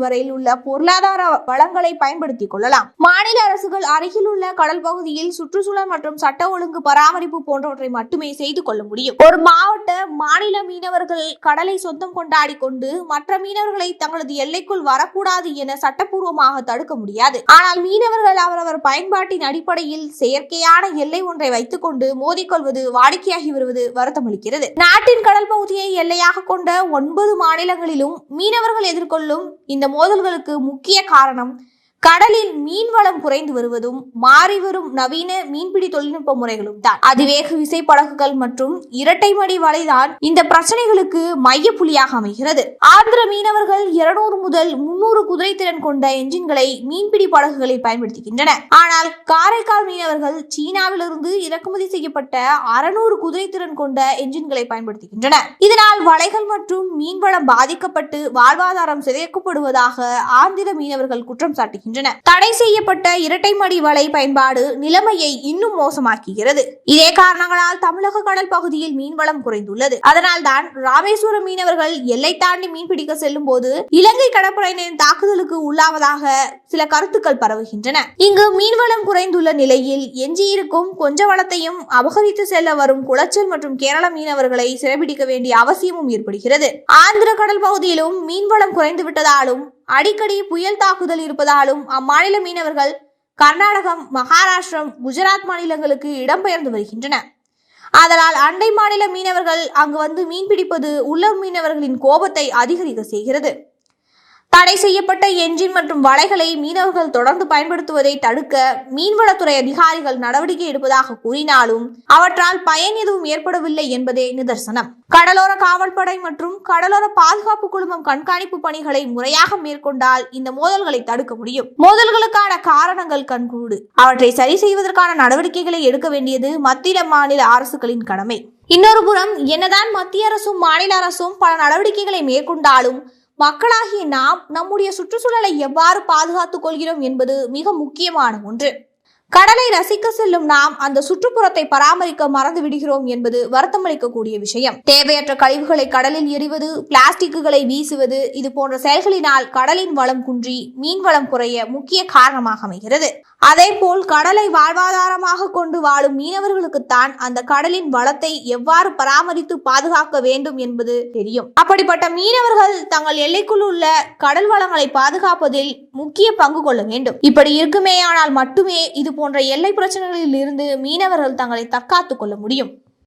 வரையில் உள்ள பொருளாதார வளங்களை பயன்படுத்திக் கொள்ளலாம். மாநில அரசுகள் அருகில் உள்ள கடல் பகுதியில் சுற்றுச்சூழல் மற்றும் சட்ட ஒழுங்கு பராமரிப்பு போன்றவற்றை மட்டுமே செய்து கொள்ள முடியும். ஒரு மாவட்ட மாநில மீனவர்கள் கடலை சொந்தம் கொண்டாடி கொண்டு மற்ற மீனவர்களை தங்களது எல்லைக்குள் வரக்கூடாது என சட்டப்பூர்வமாக தடுக்க முடியாது. ஆனால் மீனவர்கள் அவரவர் பயன்பாட்டின் அடிப்படையில் செயற்கையான எல்லை ஒன்றை வைத்துக் கொண்டு மோதிக்கொள்வது வாடிக்கையாகி வருவது வருத்தமளிக்கிறது. நாட்டின் கடல் பகுதியை எல்லையாக கொண்ட ஒன்பது மாநிலங்களிலும் மீனவர்கள் எதிர்கொள்ளும் இந்த இந்த மோதல்களுக்கு முக்கிய காரணம் கடலில் மீன்வளம் குறைந்து வருவதும் மாறி வரும் நவீன மீன்பிடி தொழில்நுட்ப முறைகளும் தான். அதிவேக விசை படகுகள் மற்றும் இரட்டை மடி வலைதான் இந்த பிரச்சனைகளுக்கு மைய புள்ளியாக அமைகிறது. ஆந்திர மீனவர்கள் இருநூறு முதல் முன்னூறு குதிரைத்திறன் கொண்ட என்ஜின்களை மீன்பிடி படகுகளில் பயன்படுத்துகின்றனர் ஆனால் காரைக்கால் மீனவர்கள் சீனாவிலிருந்து இறக்குமதி செய்யப்பட்ட அறுநூறு குதிரைத்திறன் கொண்ட என்ஜின்களை பயன்படுத்துகின்றனர். இதனால் வலைகள் மற்றும் மீன்வளம் பாதிக்கப்பட்டு வாழ்வாதாரம் சிதைக்கப்படுவதாக ஆந்திர மீனவர்கள் குற்றம் சாட்டுகின்றனர். தடை செய்யப்பட்ட இரட்டை மடி வலை பயன்பாடு நிலைமையை இன்னும் மோசமாக்குகிறது. இதே காரணங்களால் தமிழக கடல் பகுதியில் மீன்வளம் குறைந்துள்ளது. அதனால்தான் ராமேஸ்வர மீனவர்கள் எல்லை தாண்டி மீன்பிடிக்க செல்லும் போது இலங்கை கடற்படையினரின் தாக்குதலுக்கு உள்ளாவதாக சில கருத்துக்கள் பரவுகின்றன. இங்கு மீன்வளம் குறைந்துள்ள நிலையில் எஞ்சியிருக்கும் கொஞ்ச வளத்தையும் அபகரித்து செல்ல வரும் குளச்சல் மற்றும் கேரள மீனவர்களை சிறைபிடிக்க வேண்டிய அவசியமும் ஏற்படுகிறது. ஆந்திர கடல் பகுதியிலும் மீன்வளம் குறைந்து விட்டதாலும் அடிக்கடி புயல் தாக்குதல் இருப்பதாலும் அம்மாநில மீனவர்கள் கர்நாடகம் மகாராஷ்டிரம் குஜராத் மாநிலங்களுக்கு இடம்பெயர்ந்து வருகின்றன. அதனால் அண்டை மாநில மீனவர்கள் அங்கு வந்து மீன்பிடிப்பது உள்ள மீனவர்களின் கோபத்தை அதிகரிக்க செய்கிறது. தடை செய்யப்பட்ட என்ஜின் மற்றும் வலைகளை மீனவர்கள் தொடர்ந்து பயன்படுத்துவதை தடுக்க மீன்வளத்துறை அதிகாரிகள் நடவடிக்கை எடுப்பதாக கூறினாலும் அவற்றால் பயன் எதுவும் ஏற்படவில்லை என்பதே நிதர்சனம். கடலோர காவல்படை மற்றும் கடலோர பாதுகாப்பு குழுமம் கண்காணிப்பு பணிகளை முறையாக மேற்கொண்டால் இந்த மோதல்களை தடுக்க முடியும். மோதல்களுக்கான காரணங்கள் கண்கூடு. அவற்றை சரி செய்வதற்கான நடவடிக்கைகளை எடுக்க வேண்டியது மத்திய மாநில அரசுகளின் கடமை. இன்னொரு புறம் என்னதான் மத்திய அரசும் மாநில அரசும் பல நடவடிக்கைகளை மேற்கொண்டாலும் மக்களாகிய நாம் நம்முடைய சுற்றுச்சூழலை எவ்வாறு பாதுகாத்துக் கொள்கிறோம் என்பது மிக முக்கியமான ஒன்று. கடலை ரசிக்க செல்லும் நாம் அந்த சுற்றுப்புறத்தை பராமரிக்க மறந்து விடுகிறோம் என்பது வருத்தமளிக்கக்கூடிய விஷயம். தேவையற்ற கழிவுகளை கடலில் எறிவது பிளாஸ்டிக்குகளை வீசுவது இது போன்ற செயல்களினால் கடலின் வளம் குன்றி மீன் வளம் குறைய முக்கிய காரணமாக அமைகிறது. அதேபோல் கடலை வாழ்வாதாரமாக கொண்டு வாழும் மீனவர்களுக்குத்தான் அந்த கடலின் வளத்தை எவ்வாறு பராமரித்து பாதுகாக்க வேண்டும் என்பது தெரியும். அப்படிப்பட்ட மீனவர்கள் தங்கள் எல்லைக்குள் உள்ள கடல் வளங்களை பாதுகாப்பதில் முக்கிய பங்கு கொள்ள வேண்டும். இப்படி இருக்குமேயானால் மட்டுமே இது போன்ற எல்லை பிரச்சனைகளில் இருந்து மீனவர்கள் தங்களை தற்காத்துக் கொள்ள முடியும்.